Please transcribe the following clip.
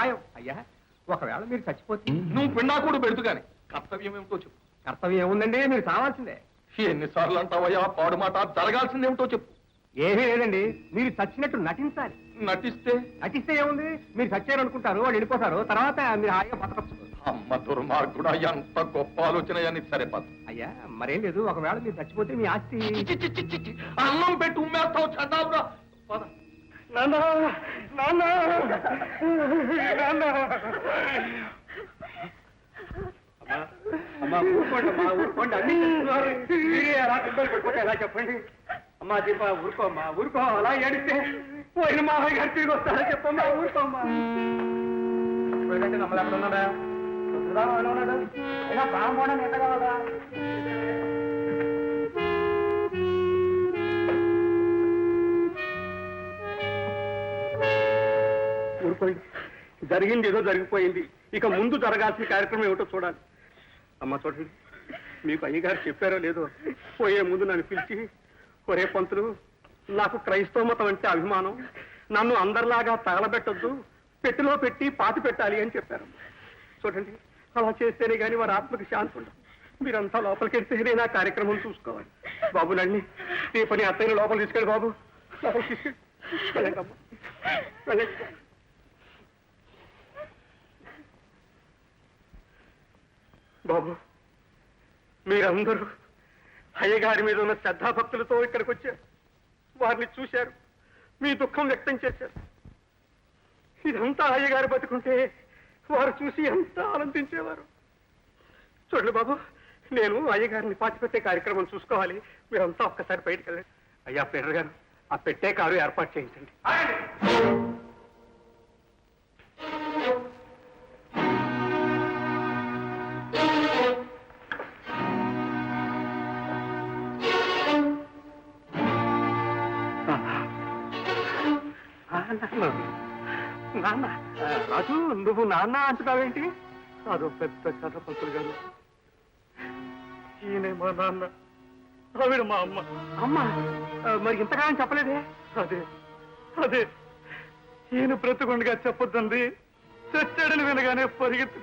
ఖాయం. అయ్యా ఒకవేళ మీరు చచ్చిపోతే నువ్వు పిండాకుడు పెడుతు గాని కర్తవ్యం ఏమిటో చెప్పు. కర్తవ్యం ఏముందండి? మీరు చావాల్సిందే ఎన్నిసార్లు అంటావయ్యా పాడు మాట జరగాల్సిందేమిటో చెప్పు. ఏమీ లేదండి. మీరు చచ్చినట్టు నటించాలి. నటిస్తే? నటిస్తే ఏముంది? మీరు చచ్చారు అనుకుంటారు వాళ్ళు వెళ్ళిపోతారు. తర్వాత మీరు హాయిగా బతకచ్చు. అమ్మ దుర్మార్గుడా ఎంత గొప్ప ఆలోచన అని సరే పద. అయ్యా మరేం లేదు. ఒకవేళ మీరు చచ్చిపోతే మీ ఆస్తి. అన్నం పెట్టి ఉమ్మేస్తావు చండాలురా పద. నాన్న నాన్న. నాన్న. అమ్మా ఊరుకోండి అమ్మా ఊరుకోండి. అన్ని చెప్తున్నారు. మీరే అలా ఇబ్బంది పడిపోతే ఎలా చెప్పండి? అమ్మా దీప ఊరుకో అమ్మా ఊరుకో. అలా ఏడిస్తే పోయిన మామయ్య గారు తిరిగి వస్తారా చెప్పమ్మా ఊరుకో అమ్మా. నమ్మలు ఎక్కడ ఉన్నాడా ఉన్నాడా? ఇలా ప్రాణం పోవడం ఎంత కావాలా ఊరుకోండి జరిగింది ఏదో జరిగిపోయింది. ఇక ముందు జరగాల్సిన కార్యక్రమం ఏమిటో చూడాలి. అమ్మ చూడండి మీకు అయ్యగారు చెప్పారో లేదో పోయే ముందు నన్ను పిలిచి ఒరే పంతులు నాకు క్రైస్తవ మతం అంటే అభిమానం. నన్ను అందరిలాగా తగలబెట్టద్దు. పెట్టిలో పెట్టి పాతి పెట్టాలి అని చెప్పారు. చూడండి అలా చేస్తేనే కానీ వారి ఆత్మకి శాంతి ఉండదు. మీరంతా లోపలికి వెళ్తేనే నా కార్యక్రమం చూసుకోవాలి. బాబు నన్ను ఈ పని అత్తయ్య లోపల తీసుకెళ్ళి బాబు. లోపలికి తీసుకెళ్ళి. వెళ్ళండి అమ్మా. వెళ్ళండి. బాబు. మీరందరూ అయ్యగారి మీద ఉన్న శ్రద్ధాభక్తులతో ఇక్కడికి వచ్చారు వారిని చూశారు. మీ దుఃఖం వ్యక్తం చేశారు. ఇదంతా అయ్యగారు బతుకుంటే వారు చూసి ఎంత ఆనందించేవారు. చూడండి బాబు నేను అయ్యగారిని పాతిపెట్టే కార్యక్రమం చూసుకోవాలి. మీరంతా ఒక్కసారి బయటకు వెళ్ళండి. అయ్యా పెర్ర గారు ఆ పెట్టే కారు ఏర్పాటు చేయించండి. నాన్న రాజు నువ్వు నాన్న అంటున్నావేంటి? అదో పెద్ద కథ పంతులు గారు. ఈయనే మా నాన్న. ఆవిడ మా అమ్మ. అమ్మ మరి ఇంతకాలం చెప్పలేదే? అదే అదే. ఈయన బ్రతుకుండగా చెప్పొద్దండి చచ్చాడని వినగానే పరిగెత్తు